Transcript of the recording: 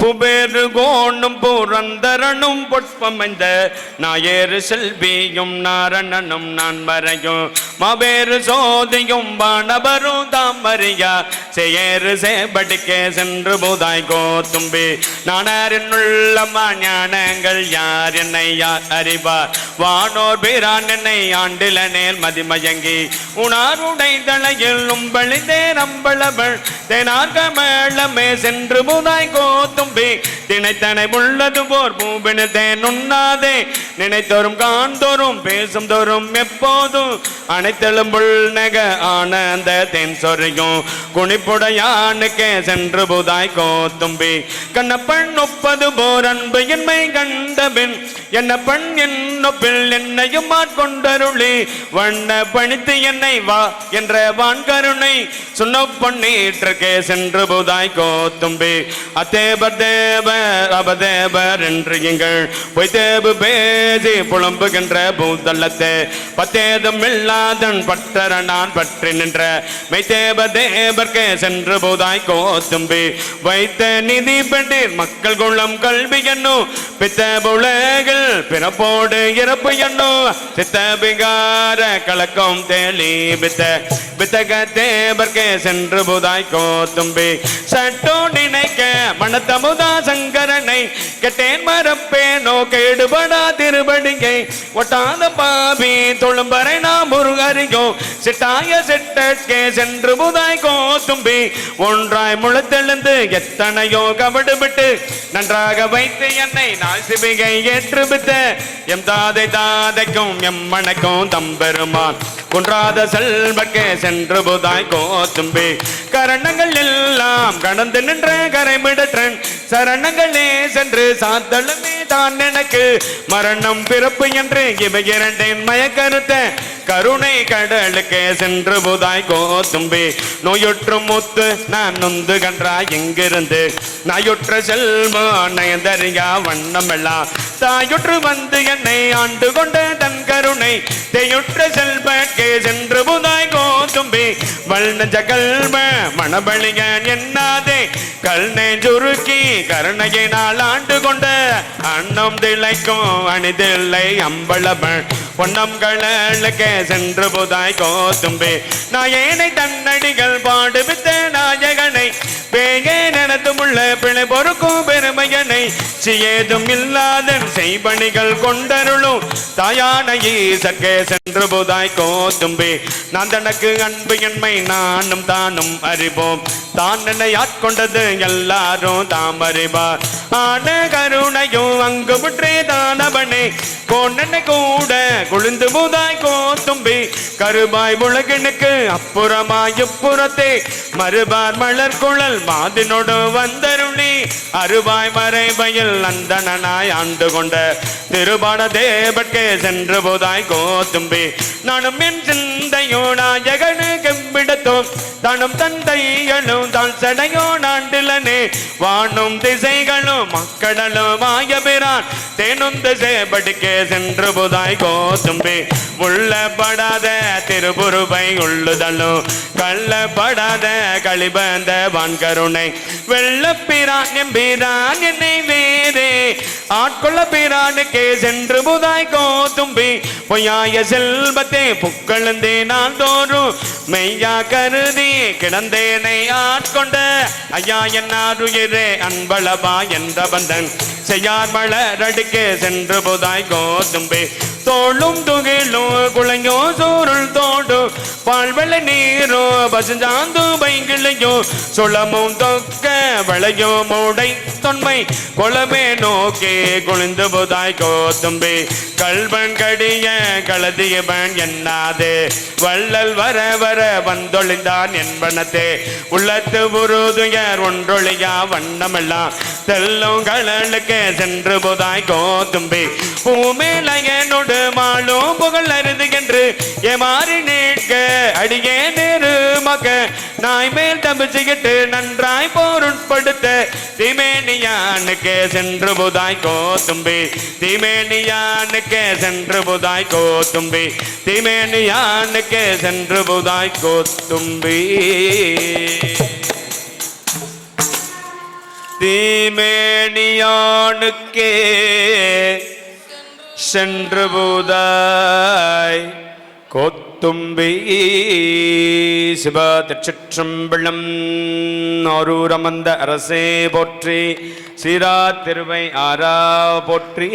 புபேரு கோணும் புரந்தரனும் புஷ்பமைந்த நாயேறு செல்வியும் நாரணனும் நான் வரையும் மபேறு சோதியும் வானவரும் தாமரியா செயேறு சேபடிக்கே சென்று புதாய் கோத்தும்பி நானாரின் உள்ளமா ஞானங்கள் யார் என்னை யார் அறிவார்? வானோர் பிரான் என்னை ஆண்டில நேர் மதிமயங்கி. உணாருடை தலையில் உம்பளி தேரம்பளவள் தேனார்க சென்று புதாய் கோத்தும்பி திணைத்தனை உள்ளது போர் பூபின தேன் உண்ணாதே. நினைத்தோறும் காண்தோறும் பேசும் தோறும் எப்போதும் அனைத்தலும் புல்நக ஆனந்த தென் சொறையும் குணிப்புடையானுக்கே சென்று புதாய் கோத்தும்பி கண்ணப்பன் ஒப்பது போர் அன்பு என்மை கண்டபின். என்ன பெண் என்னொப்பில் என்னையும் ஆட்கொண்டருளி வண்ண பணித்து என்னை வா என்ற வான்கருணை சுண்ண பொன்னீற்றுக்கே சென்று புதாய் கோத்தும்பி. அத்தேபர் தேவர் அபதேவர் என்று எங்கள் பொய்தேபு பேசி புலம்புகின்ற பூதல்லத்தே பத்தேதம் இல்லாதன் பட்டர நான் பற்றி நின்ற மெய்தேப தேவர்க்கே சென்று புதாய் கோத்தும்பி. வைத்த நிதி பெண்டீர் மக்கள் குளம் கல்வி என்னும் பித்த உலகில் பிறப்போடு இறப்பு எண்ணோ சித்த பிகார கலக்கம் தேலி பித்த பித்தக தேவர்க்கே சென்று புதாய் கோத்தும்பி சட்டோ நினைக்க மனத்தமுதா சங்கரனை கெட்டேன் மறப்பேனோ கேடுபடா திருபடிகை ஒட்டாத பாபி தொழும்பரை நாம் முருகறியோ சிட்டாய சிட்டே சென்று புதாய் கோத்தும்பி ஒன்றாய் முழுத்தெழுந்து எத்தனையோ கபடுபிட்டு நன்றாக வைத்து என்னை நாள் சிவிகை ஏற்று வித்த எம் தாதை தாதைக்கும் எம்மனுக்கும் தம்பெருமான். குன்றாத செல்வக்கே சென்று புதாய் கோத்தும்பி கரணங்கள் எல்லாம் கடந்து நின்ற கரைமிடற்றன். சரணங்களே சென்று சாத்தளமே தான் எனக்கு. மரணம் பிறப்பு என்று இவை இரண்டின் மயக்கருத்த. கருணை கடலுக்கே சென்று புதாய் கோத்தும்பி நோயுற்று முத்து நான் நொந்து கன்றாய் இங்கிருந்து. நாயுற்ற செல்வ நயந்தறியா வண்ணமெல்லாம். தாயுற்று வந்து என்னை ஆண்டு கொண்ட தன் கருணை தேயுற்ற செல்வக்கே சென்று புதாய் கோதும்பி. வல்ன ஜகல்ம மணபலிகன் என்னாதே. கல்னை சுருக்கி கருணையினால் ஆண்டு கொண்ட அன்னம் திளைக்கும் அணிதில்லை அம்பளபன் பொன்னம் கடலுக்கே சென்று புதாய் கோதும்பி. நான் ஏனை தன்னடிகள் பாடுவித்த நாயகனை. பேங்கே நினத்தும் உள்ள பிழை பொறுக்கும் பெருமையனை ஏதும் இல்லாதன் செய்பணிகள் கொண்டருளும். தாயான ஈசக்கே சென்று புதாய் கோதும்பே. நான் தனக்கு அன்பு என்மை நானும் தானும் அறிவோம். தான் என்னை ஆட்கொண்டது எல்லாரும் தாம் அறிவார். ஆன கருணையும் அங்கு முற்றே தானவனே. கோணனை கூட குளிந்து புதாய் கோத்தும்பி கருபாய் உலகினுக்கு அப்புறமாய் புறத்தே மறுபார் மலர் குழல் மாதினோடு வந்தருளி. அருவாய் மறைபயில் நந்தனாய் ஆண்டு கொண்ட திருபான தேவர்க்கே சென்று போதாய் கோத்தும்பி நானும் என் சிந்தையோ நாயகனு கெம்பிடத்தோம். தானும் தந்தையனும் தான் சடையோ நாண்டு வானும் திசைகளும் மக்கடலும் ஆயபிரான் தேனும் திசைபடிக்கே சென்று புதாய் கோதும்பி. உள்ளப்படாத திருபுருவை உள்ளுதலும் கள்ளப்படாத களிபந்த வான்கருணை. வெள்ளப்பிரான் எம்பிரான் என்னை வேறே. ஆட்கொள்ள பிரானுக்கே சென்று புதாய் கோதும்பி. பொய்யாய செல்வத்தே புக்கழுந்தே நான் தோறும் மெய்யா கருதி கிடந்தேனை ஆட்கொண்ட ஐயா என்னாருயிரே அன்பளபா என்ற பந்தன். செய்யார் மலரடுக்கே சென்று புதாய் கோதும்பே. தோளும் துகிலும் குளையோ சூருள் தோடும் பால்வெள நீரோ பசுஞ்சாந்து பைங்கிளையோ சுளமும் தொக்க வளையோ மூடை தொன்மை. குளமே நோக்கி குளிந்து புதாய் கோதும்பே. கல்வங்கடிய கலதியவன் என்னாதே? வள்ளல் வர வர வந்தொழிந்தான் என்பனத்தே. உள்ளத்து உருதுயர் ஒன்றொழியா வண்ணமெல்லாம். செல்லும் கடலுக்கு சென்று புதாய் கோதும்பி. பூமேலையனோடு மாளும் புகழ் அருது என்று ஏமாறி நீட்க அடியே நேர் பார்க்க. நாய் மேல் தம்பிச்சுக்கிட்டு நன்றாய் போருட்படுத்த. திமேனியானுக்கே சென்று புதாய் கோத்தும்பி திமேனியானுக்கே சென்று புதாய் கோத்தும்பி திமேனியானுக்கே சென்று புதாய் கோத்தும்பி தீமேனியானுக்கே சென்று பூதாய் கோத்தும்பி சிவ திருச்சிற்றம்பிளம் ஆரூரமந்த அரசே போற்றி சீரா திருவை ஆரா போற்றி.